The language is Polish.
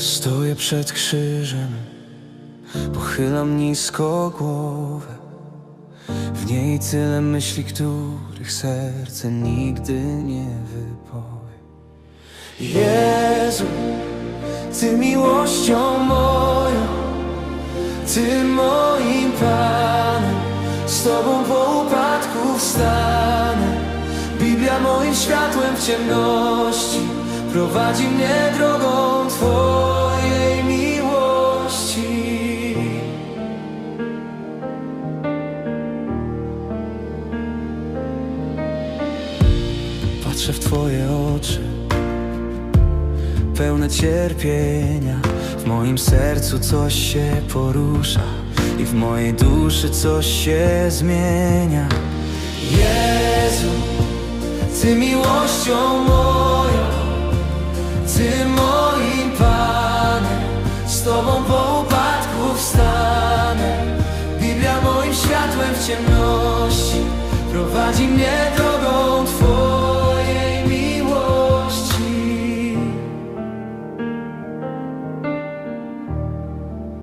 Stoję przed krzyżem, pochylam nisko głowę. W niej tyle myśli, których serce nigdy nie wypowie. Jezu, Ty miłością moją, Ty moim Panem, z Tobą po upadku wstanę. Biblia moim światłem w ciemności, prowadzi mnie drogą Twojej Patrzę w Twoje oczy, pełne cierpienia. W moim sercu coś się porusza i w mojej duszy coś się zmienia. Jezu, Ty miłością moją, Ty moim Panem, z Tobą po upadku wstanę. Biblia moim światłem w ciemności, prowadzi mnie